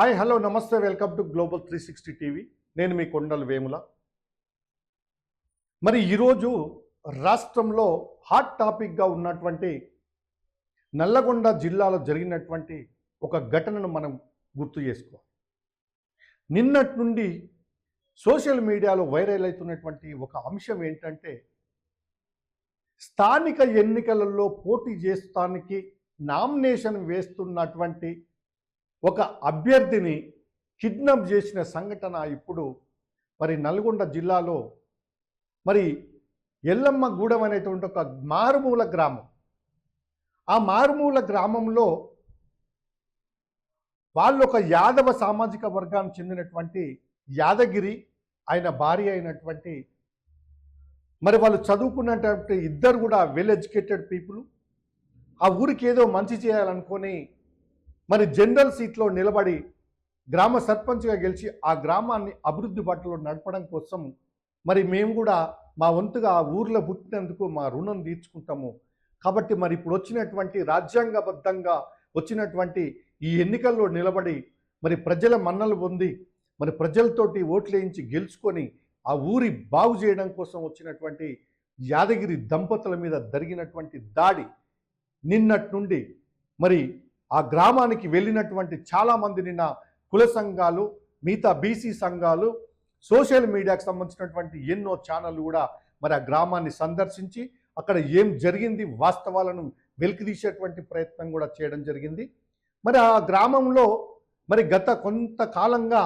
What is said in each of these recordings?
Hi hello namaste welcome to global three sixty TV. నేను మీ కొండల వేముల. మరి ఈరోజు రాష్ట్రంలో హాట్ టాపిక్గా ఉన్నటువంటి నల్లగొండ జిల్లాలో జరిగినటువంటి ఒక ఘటనను మనం గుర్తు చేసుకోవాలి. నిన్నటి నుండి సోషల్ మీడియాలో వైరల్ అవుతున్నటువంటి ఒక అంశం ఏంటంటే స్థానిక ఎన్నికలలో పోటీ చేస్తానికి నామినేషన్ వేస్తున్నటువంటి ఒక అభ్యర్థిని కిడ్నాప్ చేసిన సంఘటన ఇప్పుడు మరి నల్గొండ జిల్లాలో మరి ఎల్లమ్మ గూడెం అనేటువంటి ఒక మారుమూల గ్రామం. ఆ మారుమూల గ్రామంలో వాళ్ళు ఒక యాదవ సామాజిక వర్గానికి చెందినటువంటి యాదగిరి ఆయన భార్య అయినటువంటి మరి వాళ్ళు చదువుకున్నటువంటి ఇద్దరు కూడా వెల్ ఎడ్యుకేటెడ్ పీపుల్ ఆ ఊరికి ఏదో మంచి చేయాలనుకొని మరి జనరల్ సీట్లో నిలబడి గ్రామ సర్పంచ్గా గెలిచి ఆ గ్రామాన్ని అభివృద్ధి బట్టలో నడపడం కోసం మరి మేము కూడా మా వంతుగా ఆ ఊర్లో పుట్టినందుకు మా రుణం తీర్చుకుంటాము. కాబట్టి మరి ఇప్పుడు వచ్చినటువంటి రాజ్యాంగబద్ధంగా వచ్చినటువంటి ఈ ఎన్నికల్లో నిలబడి మరి ప్రజల మన్నలు పొంది మరి ప్రజలతోటి ఓట్లు వేయించి గెలుచుకొని ఆ ఊరి బాగు చేయడం కోసం వచ్చినటువంటి యాదగిరి దంపతుల మీద జరిగినటువంటి దాడి నిన్నటి నుండి మరి ఆ గ్రామానికి వెళ్ళినటువంటి చాలామంది నిన్న కుల సంఘాలు మిగతా బీసీ సంఘాలు సోషల్ మీడియాకు సంబంధించినటువంటి ఎన్నో ఛానళ్ళు కూడా మరి ఆ గ్రామాన్ని సందర్శించి అక్కడ ఏం జరిగింది వాస్తవాలను వెలికితీసేటువంటి ప్రయత్నం కూడా చేయడం జరిగింది. మరి ఆ గ్రామంలో మరి గత కొంతకాలంగా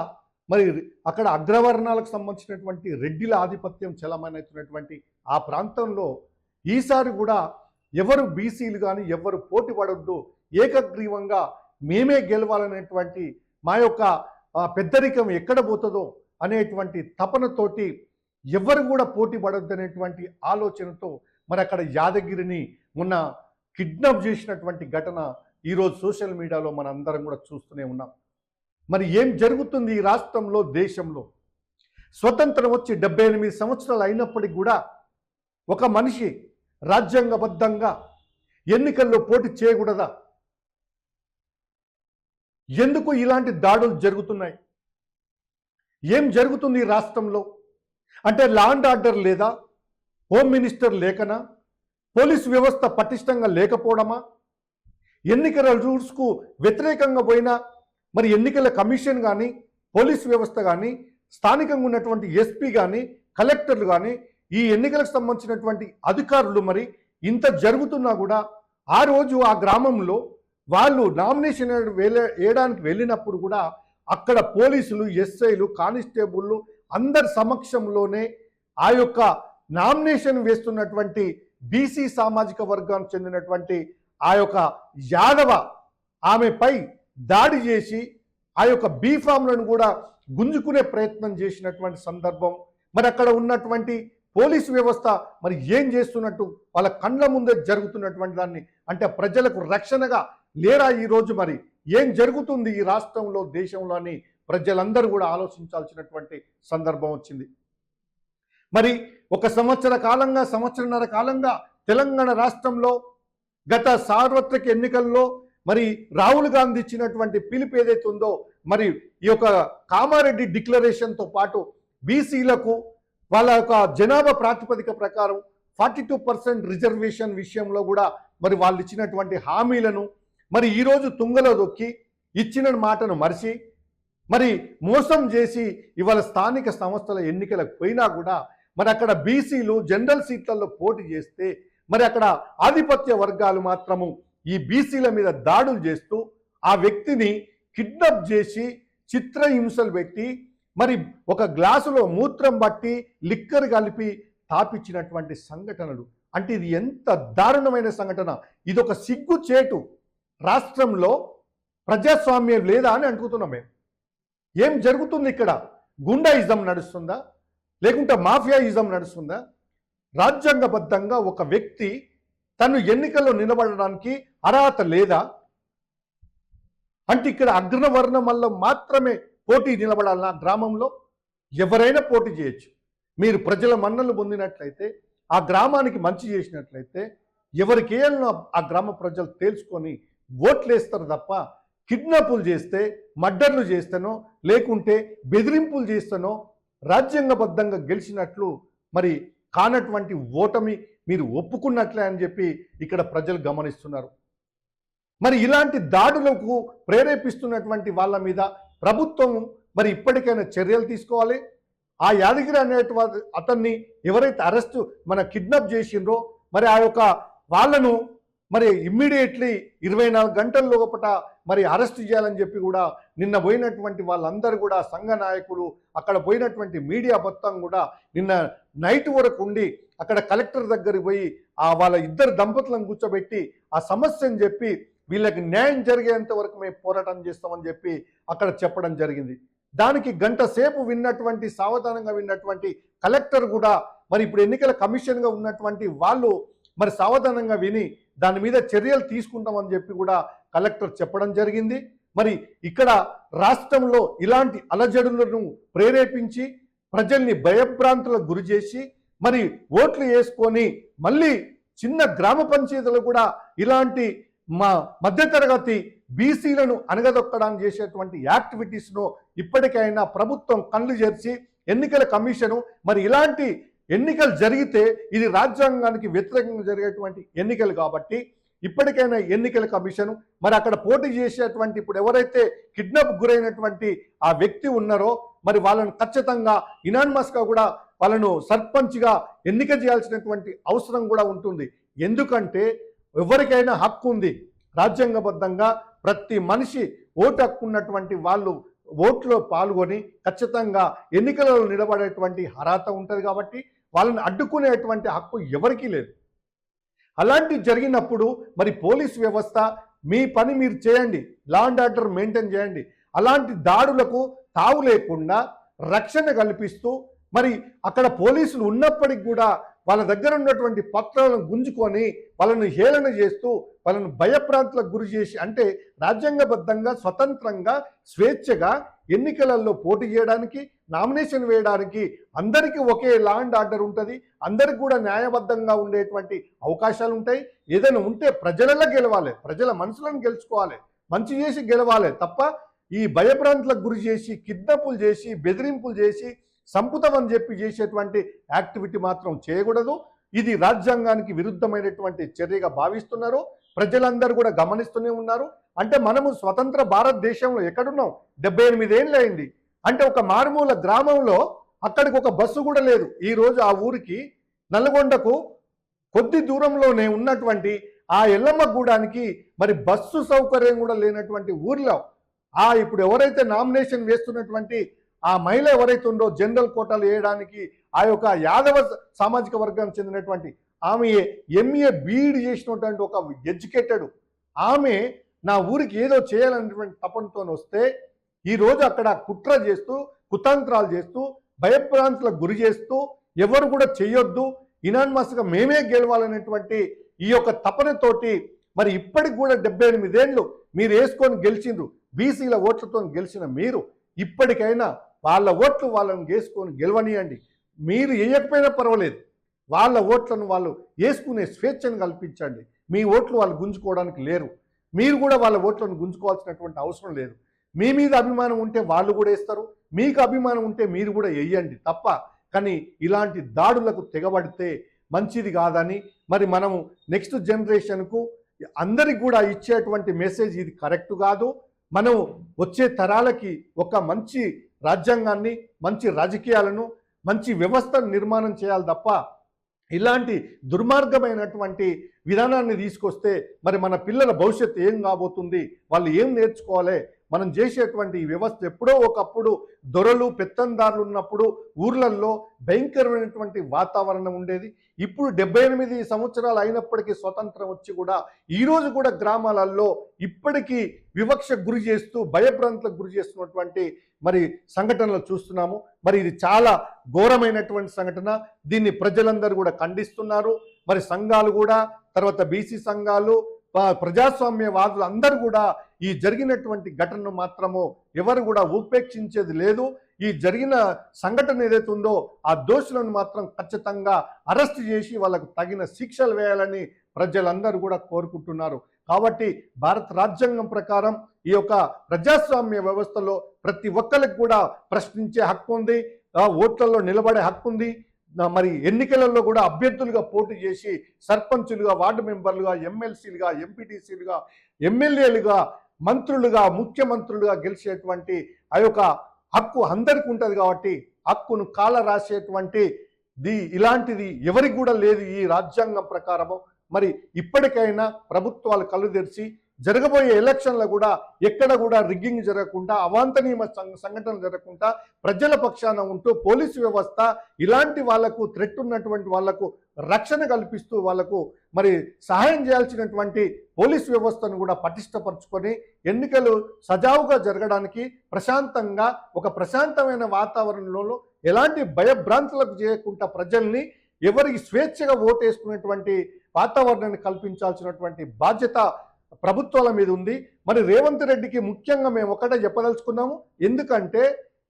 మరి అక్కడ అగ్రవర్ణాలకు సంబంధించినటువంటి రెడ్డిల ఆధిపత్యం చలమైనటువంటి ఆ ప్రాంతంలో ఈసారి కూడా ఎవరు బీసీలు కానీ ఎవరు పోటీ పడొద్దు ఏకగ్రీవంగా మేమే గెలవాలనేటువంటి మా యొక్క పెద్దరికం ఎక్కడ పోతుందో అనేటువంటి తపనతోటి ఎవరు కూడా పోటీ పడొద్దనేటువంటి ఆలోచనతో మరి అక్కడ యాదగిరిని మొన్న కిడ్నాప్ చేసినటువంటి ఘటన ఈరోజు సోషల్ మీడియాలో మన అందరం కూడా చూస్తూనే ఉన్నాం. మరి ఏం జరుగుతుంది ఈ రాష్ట్రంలో దేశంలో? స్వతంత్రం వచ్చి డెబ్బై ఎనిమిది సంవత్సరాలు అయినప్పటికీ కూడా ఒక మనిషి రాజ్యాంగబద్ధంగా ఎన్నికల్లో పోటీ చేయకూడదా? ఎందుకు ఇలాంటి దాడులు జరుగుతున్నాయి? ఏం జరుగుతుంది ఈ రాష్ట్రంలో? అంటే లాండ్ ఆర్డర్ లేదా? హోమ్ మినిస్టర్ లేకనా? పోలీస్ వ్యవస్థ పటిష్టంగా లేకపోవడమా? ఎన్నికల రూల్స్కు వ్యతిరేకంగా పోయినా మరి ఎన్నికల కమిషన్ కానీ పోలీస్ వ్యవస్థ కానీ స్థానికంగా ఉన్నటువంటి ఎస్పీ కానీ కలెక్టర్లు కానీ ఈ ఎన్నికలకు సంబంధించినటువంటి అధికారులు మరి ఇంత జరుగుతున్నా కూడా ఆ రోజు ఆ గ్రామంలో వాళ్ళు నామినేషన్ వేలే వేయడానికి వెళ్ళినప్పుడు కూడా అక్కడ పోలీసులు ఎస్ఐలు కానిస్టేబుళ్ళు అందరి సమక్షంలోనే ఆ యొక్క నామినేషన్ వేస్తున్నటువంటి బీసీ సామాజిక వర్గానికి చెందినటువంటి ఆ యొక్క యాదవ ఆమెపై దాడి చేసి ఆ యొక్క బీఫామ్లను కూడా గుంజుకునే ప్రయత్నం చేసినటువంటి సందర్భం. మరి అక్కడ ఉన్నటువంటి పోలీసు వ్యవస్థ మరి ఏం చేస్తున్నట్టు వాళ్ళ కండ్ల ముందే జరుగుతున్నటువంటి దాన్ని అంటే ప్రజలకు రక్షణగా లేరా ఈరోజు మరి? ఏం జరుగుతుంది ఈ రాష్ట్రంలో దేశంలో అని ప్రజలందరూ కూడా ఆలోచించాల్సినటువంటి సందర్భం వచ్చింది. మరి ఒక సంవత్సర కాలంగా సంవత్సరన్నర కాలంగా తెలంగాణ రాష్ట్రంలో గత సార్వత్రిక ఎన్నికల్లో మరి రాహుల్ గాంధీ ఇచ్చినటువంటి పిలుపు ఏదైతే ఉందో మరి ఈ యొక్క కామారెడ్డి డిక్లరేషన్తో పాటు బీసీలకు వాళ్ళ యొక్క జనాభా ప్రాతిపదిక ప్రకారం ఫార్టీ టూ పర్సెంట్ రిజర్వేషన్ విషయంలో కూడా మరి వాళ్ళు ఇచ్చినటువంటి హామీలను మరి ఈరోజు తుంగలో దొక్కి ఇచ్చిన మాటను మరిచి మరి మోసం చేసి ఇవాళ స్థానిక సంస్థల ఎన్నికలకు పోయినా కూడా మరి అక్కడ బీసీలు జనరల్ సీట్లలో పోటీ చేస్తే మరి అక్కడ ఆధిపత్య వర్గాలు మాత్రము ఈ బీసీల మీద దాడులు చేస్తూ ఆ వ్యక్తిని కిడ్నాప్ చేసి చిత్రహింసలు పెట్టి మరి ఒక గ్లాసులో మూత్రం బట్టి లిక్కర్ కలిపి తాపిచ్చినటువంటి సంఘటనలు. అంటే ఇది ఎంత దారుణమైన సంఘటన. ఇదొక సిగ్గు చేటు రాష్ట్రంలో ప్రజాస్వామ్యం లేదా అని అనుకుంటున్నాం మేము. ఏం జరుగుతుంది ఇక్కడ? గుండాయిజం నడుస్తుందా? లేకుంటే మాఫియాయిజం నడుస్తుందా? రాజ్యాంగబద్ధంగా ఒక వ్యక్తి తను ఎన్నికల్లో నిలబడడానికి అర్హత లేదా? అంటే ఇక్కడ అగ్రవర్ణం వల్ల మాత్రమే పోటీ నిలబడాలన్న గ్రామంలో? ఎవరైనా పోటీ చేయొచ్చు. మీరు ప్రజల మన్నలు పొందినట్లయితే ఆ గ్రామానికి మంచి చేసినట్లయితే ఎవరికేయాలనో ఆ గ్రామ ప్రజలు తేల్చుకొని ఓట్లు వేస్తారు తప్ప కిడ్నాపులు చేస్తే మర్డర్లు చేస్తానో లేకుంటే బెదిరింపులు చేస్తానో రాజ్యాంగబద్ధంగా గెలిచినట్లు మరి కానటువంటి ఓటమి మీరు ఒప్పుకున్నట్లే అని చెప్పి ఇక్కడ ప్రజలు గమనిస్తున్నారు. మరి ఇలాంటి దాడులకు ప్రేరేపిస్తున్నటువంటి వాళ్ళ మీద ప్రభుత్వం మరి ఇప్పటికైనా చర్యలు తీసుకోవాలి. ఆ యాదగిరి అనేటువంటి అతన్ని ఎవరైతే అరెస్ట్ మన కిడ్నాప్ చేసిండ్రో మరి ఆ యొక్క వాళ్ళను మరి ఇమ్మీడియట్లీ ఇరవై నాలుగు గంటల లోపట మరి అరెస్ట్ చేయాలని చెప్పి కూడా నిన్న పోయినటువంటి వాళ్ళందరూ కూడా సంఘ నాయకులు అక్కడ పోయినటువంటి మీడియా మొత్తం కూడా నిన్న నైట్ వరకు ఉండి అక్కడ కలెక్టర్ దగ్గరికి పోయి ఆ వాళ్ళ ఇద్దరు దంపతులను కూర్చోబెట్టి ఆ సమస్యని చెప్పి వీళ్ళకి న్యాయం జరిగేంత వరకు మేము పోరాటం చేస్తామని చెప్పి అక్కడ చెప్పడం జరిగింది. దానికి గంట సేపు విన్నటువంటి సావధానంగా విన్నటువంటి కలెక్టర్ కూడా మరి ఇప్పుడు ఎన్నికల కమిషన్గా ఉన్నటువంటి వాళ్ళు మరి సావధానంగా విని దాని మీద చర్యలు తీసుకుంటామని చెప్పి కూడా కలెక్టర్ చెప్పడం జరిగింది. మరి ఇక్కడ రాష్ట్రంలో ఇలాంటి అలజడులను ప్రేరేపించి ప్రజల్ని భయభ్రాంతులకు గురి చేసి మరి ఓట్లు వేసుకొని మళ్ళీ చిన్న గ్రామ పంచాయతీలు కూడా ఇలాంటి మా మధ్యతరగతి బీసీలను అనగదొక్కడానికి చేసేటువంటి యాక్టివిటీస్ను ఇప్పటికైనా ప్రభుత్వం కళ్ళు చేర్చి ఎన్నికల కమిషను మరి ఇలాంటి ఎన్నికలు జరిగితే ఇది రాజ్యాంగానికి వ్యతిరేకంగా జరిగేటువంటి ఎన్నికలు కాబట్టి ఇప్పటికైనా ఎన్నికల కమిషన్ మరి అక్కడ పోటీ చేసేటువంటి ఇప్పుడు ఎవరైతే కిడ్నాప్ గురైనటువంటి ఆ వ్యక్తి ఉన్నారో మరి వాళ్ళను ఖచ్చితంగా ఇనాన్మస్గా కూడా వాళ్ళను సర్పంచ్గా ఎన్నిక చేయాల్సినటువంటి అవసరం కూడా ఉంటుంది. ఎందుకంటే ఎవరికైనా హక్కు ఉంది. రాజ్యాంగబద్ధంగా ప్రతి మనిషి ఓటు హక్కు ఉన్నటువంటి వాళ్ళు ఓట్లో పాల్గొని ఖచ్చితంగా ఎన్నికలలో నిలబడేటువంటి అర్హత ఉంటుంది కాబట్టి వాళ్ళని అడ్డుకునేటువంటి హక్కు ఎవరికీ లేదు. అలాంటి జరిగినప్పుడు మరి పోలీస్ వ్యవస్థ మీ పని మీరు చేయండి లా అండ్ ఆర్డర్ మెయింటైన్ చేయండి. అలాంటి దాడులకు తావు లేకుండా రక్షణ కల్పిస్తూ మరి అక్కడ పోలీసులు ఉన్నప్పటికి కూడా వాళ్ళ దగ్గర ఉన్నటువంటి పత్రాలను గుంజుకొని వాళ్ళను హేళన చేస్తూ వాళ్ళను భయప్రాంతులకు గురి చేసి అంటే రాజ్యాంగబద్ధంగా స్వతంత్రంగా స్వేచ్ఛగా ఎన్నికలలో పోటీ చేయడానికి నామినేషన్ వేయడానికి అందరికీ ఒకే లా అండ్ ఆర్డర్ ఉంటుంది. అందరికి కూడా న్యాయబద్ధంగా ఉండేటువంటి అవకాశాలు ఉంటాయి. ఏదైనా ఉంటే ప్రజలలో గెలవాలి. ప్రజల మనసులను గెలుచుకోవాలి. మంచి చేసి గెలవాలి తప్ప ఈ భయప్రాంతులకు గురి చేసి కిడ్నాపులు చేసి బెదిరింపులు చేసి సంపుతం అని చెప్పి చేసేటువంటి యాక్టివిటీ మాత్రం చేయకూడదు. ఇది రాజ్యాంగానికి విరుద్ధమైనటువంటి చర్యగా భావిస్తున్నారు. ప్రజలందరూ కూడా గమనిస్తూనే ఉన్నారు. అంటే మనము స్వతంత్ర భారతదేశంలో ఎక్కడున్నాం? డెబ్బై ఎనిమిది ఏళ్ళు అయింది. అంటే ఒక మారుమూల గ్రామంలో అక్కడికి ఒక బస్సు కూడా లేదు. ఈరోజు ఆ ఊరికి నల్గొండకు కొద్ది దూరంలోనే ఉన్నటువంటి ఆ ఎల్లమ్మ గూడానికి మరి బస్సు సౌకర్యం కూడా లేనటువంటి ఊర్లో ఆ ఇప్పుడు ఎవరైతే నామినేషన్ వేస్తున్నటువంటి ఆ మహిళ ఎవరైతే ఉందో జనరల్ కోటాలు వేయడానికి ఆ యొక్క యాదవ సామాజిక వర్గానికి చెందినటువంటి ఆమె ఎంఏ బీఈడి చేసినటువంటి ఒక ఎడ్యుకేటెడ్ ఆమె నా ఊరికి ఏదో చేయాలనేటువంటి తపనతో వస్తే ఈరోజు అక్కడ కుట్ర చేస్తూ కుతంత్రాలు చేస్తూ భయప్రాంతులకు గురి చేస్తూ ఎవరు కూడా చేయొద్దు. ఇనాన్మస్గా మేమే గెలవాలనేటువంటి ఈ యొక్క తపనతోటి మరి ఇప్పటికి కూడా డెబ్బై ఎనిమిదేళ్ళు మీరు వేసుకొని గెలిచిండ్రు. బీసీల ఓట్లతో గెలిచిన మీరు ఇప్పటికైనా వాళ్ళ ఓట్లు వాళ్ళని వేసుకొని గెలవనియండి. మీరు వేయకపోయినా పర్వాలేదు. వాళ్ళ ఓట్లను వాళ్ళు వేసుకునే స్వేచ్ఛను కల్పించండి. మీ ఓట్లు వాళ్ళు గుంజుకోవడానికి లేరు. మీరు కూడా వాళ్ళ ఓట్లను గుంజుకోవాల్సినటువంటి అవసరం లేదు. మీ మీద అభిమానం ఉంటే వాళ్ళు కూడా వేస్తారు. మీకు అభిమానం ఉంటే మీరు కూడా వేయండి తప్ప కానీ ఇలాంటి దాడులకు తెగబడితే మంచిది కాదని మరి మనము నెక్స్ట్ జనరేషన్కు అందరికి కూడా ఇచ్చేటువంటి మెసేజ్ ఇది కరెక్ట్ కాదు. మనం వచ్చే తరాలకి ఒక మంచి రాజ్యాంగాన్ని మంచి రాజకీయాలను మంచి వ్యవస్థను నిర్మాణం చేయాలి తప్ప ఇలాంటి దుర్మార్గమైనటువంటి విధానాన్ని తీసుకొస్తే మరి మన పిల్లల భవిష్యత్తు ఏం కాబోతుంది? వాళ్ళు ఏం నేర్చుకోవాలి? మనం చేసేటువంటి ఈ వ్యవస్థ ఎప్పుడో ఒకప్పుడు దొరలు పెత్తందారులు ఉన్నప్పుడు ఊర్లల్లో భయంకరమైనటువంటి వాతావరణం ఉండేది. ఇప్పుడు డెబ్బై ఎనిమిది సంవత్సరాలు అయినప్పటికీ స్వతంత్రం వచ్చి కూడా ఈరోజు కూడా గ్రామాలలో ఇప్పటికీ వివక్ష గురి చేస్తూ భయభ్రాంతులకు గురి చేస్తున్నటువంటి మరి సంఘటనలు చూస్తున్నాము. మరి ఇది చాలా ఘోరమైనటువంటి సంఘటన. దీన్ని ప్రజలందరూ కూడా ఖండిస్తున్నారు. మరి సంఘాలు కూడా తర్వాత బీసీ సంఘాలు ప్రజాస్వామ్యవాదులు అందరూ కూడా ఈ జరిగినటువంటి ఘటనను మాత్రము ఎవరు కూడా ఉపేక్షించేది లేదు. ఈ జరిగిన సంఘటన ఏదైతే ఉందో ఆ దోషులను మాత్రం ఖచ్చితంగా అరెస్ట్ చేసి వాళ్ళకు తగిన శిక్షలు వేయాలని ప్రజలందరూ కూడా కోరుకుంటున్నారు. కాబట్టి భారత రాజ్యాంగం ప్రకారం ఈ యొక్క ప్రజాస్వామ్య వ్యవస్థలో ప్రతి ఒక్కరికి కూడా ప్రశ్నించే హక్కు ఉంది. ఓట్లలో నిలబడే హక్కు ఉంది. మరి ఎన్నికలలో కూడా అభ్యర్థులుగా పోటీ చేసి సర్పంచులుగా వార్డు మెంబర్లుగా ఎమ్మెల్సీలుగా ఎంపీటీసీలుగా ఎమ్మెల్యేలుగా మంత్రులుగా ముఖ్యమంత్రులుగా గెలిచేటువంటి ఆ యొక్క హక్కు అందరికీ ఉంటుంది కాబట్టి హక్కును కాల రాసేటువంటి ది ఇలాంటిది ఎవరికి కూడా లేదు ఈ రాజ్యాంగం ప్రకారము. మరి ఇప్పటికైనా ప్రభుత్వాలు కళ్ళు తెరిచి జరగబోయే ఎలక్షన్లో కూడా ఎక్కడ కూడా రిగ్గింగ్ జరగకుండా అవాంతనీయ సంఘటనలు జరగకుండా ప్రజల పక్షాన ఉంటూ పోలీసు వ్యవస్థ ఇలాంటి వాళ్ళకు థ్రెట్ ఉన్నటువంటి వాళ్ళకు రక్షణ కల్పిస్తూ వాళ్ళకు మరి సహాయం చేయాల్సినటువంటి పోలీస్ వ్యవస్థను కూడా పటిష్టపరుచుకొని ఎన్నికలు సజావుగా జరగడానికి ప్రశాంతంగా ఒక ప్రశాంతమైన వాతావరణంలో ఎలాంటి భయభ్రాంతులకు చేయకుండా ప్రజల్ని ఎవరికి స్వేచ్ఛగా ఓటేసుకునేటువంటి వాతావరణాన్ని కల్పించాల్సినటువంటి బాధ్యత ప్రభుత్వాల మీద ఉంది. మరి రేవంత్ రెడ్డికి ముఖ్యంగా మేము ఒకటే చెప్పదలుచుకున్నాము. ఎందుకంటే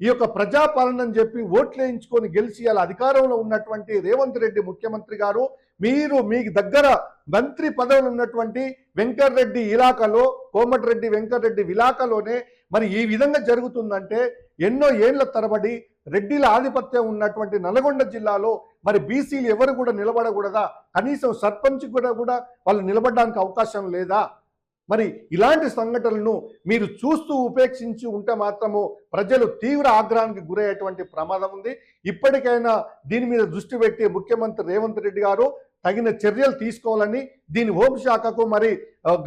ఈ యొక్క ప్రజాపాలన అని చెప్పి ఓట్లు వేయించుకొని గెలిచి అలా అధికారంలో ఉన్నటువంటి రేవంత్ రెడ్డి ముఖ్యమంత్రి గారు మీరు మీ దగ్గర మంత్రి పదవులు ఉన్నటువంటి వెంకటరెడ్డి ఇలాకాలో కోమటిరెడ్డి వెంకటరెడ్డి ఇలాకాలోనే మరి ఈ విధంగా జరుగుతుందంటే ఎన్నో ఏళ్ళ తరబడి రెడ్డిల ఆధిపత్యం ఉన్నటువంటి నల్గొండ జిల్లాలో మరి బీసీలు ఎవరు కూడా నిలబడకూడదా? కనీసం సర్పంచ్ కూడా కూడా వాళ్ళు నిలబడడానికి అవకాశం లేదా? మరి ఇలాంటి సంఘటనలను మీరు చూస్తూ ఉపేక్షించి ఉంటే మాత్రము ప్రజలు తీవ్ర ఆగ్రహానికి గురయ్యేటువంటి ప్రమాదం ఉంది. ఇప్పటికైనా దీని మీద దృష్టి పెట్టి ముఖ్యమంత్రి రేవంత్ రెడ్డి గారు తగిన చర్యలు తీసుకోవాలని దీని హోంశాఖకు మరి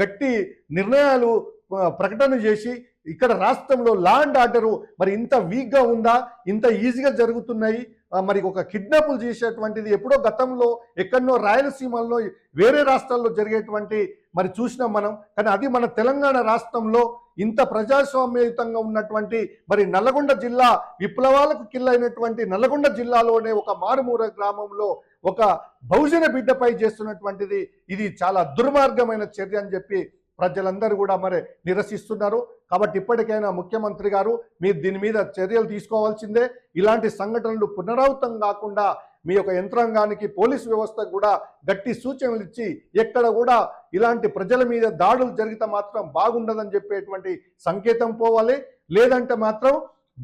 గట్టి నిర్ణయాలు ప్రకటన చేసి ఇక్కడ రాష్ట్రంలో లా అండ్ ఆర్డరు మరి ఇంత వీక్గా ఉందా? ఇంత ఈజీగా జరుగుతున్నాయి? మరి ఒక కిడ్నాపులు చేసేటువంటిది ఎప్పుడో గతంలో ఎక్కడో రాయలసీమల్లో వేరే రాష్ట్రాల్లో జరిగేటువంటి మరి చూసినాం మనం. కానీ అది మన తెలంగాణ రాష్ట్రంలో ఇంత ప్రజాస్వామ్యయుతంగా ఉన్నటువంటి మరి నల్లగొండ జిల్లా విప్లవాలకు కిల్లైనటువంటి నల్లగొండ జిల్లాలోనే ఒక మారుమూర గ్రామంలో ఒక బహుజన బిడ్డపై చేస్తున్నటువంటిది ఇది చాలా దుర్మార్గమైన చర్య అని చెప్పి ప్రజలందరూ కూడా మరి నిరసిస్తున్నారు. కాబట్టి ఇప్పటికైనా ముఖ్యమంత్రి గారు మీరు దీని మీద చర్యలు తీసుకోవాల్సిందే. ఇలాంటి సంఘటనలు పునరావృతం కాకుండా మీ యొక్క యంత్రాంగానికి పోలీస్ వ్యవస్థ కూడా గట్టి సూచనలు ఇచ్చి ఎక్కడ కూడా ఇలాంటి ప్రజల మీద దాడులు జరిగితే మాత్రం బాగుండదని చెప్పేటువంటి సంకేతం పోవాలి. లేదంటే మాత్రం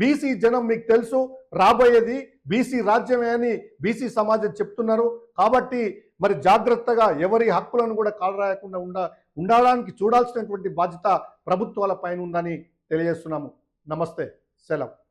బీసీ జనం మీకు తెలుసు రాబోయేది బీసీ రాజ్యమే అని బీసీ సమాజం చెప్తున్నారు. కాబట్టి మరి జాగ్రత్తగా ఎవరి హక్కులను కూడా కాలరాయకుండా ఉండ ఉండడానికి చూడాల్సినటువంటి బాధ్యత ప్రభుత్వాల పైన ఉందని తెలియజేస్తున్నాము. నమస్తే. సెలవు.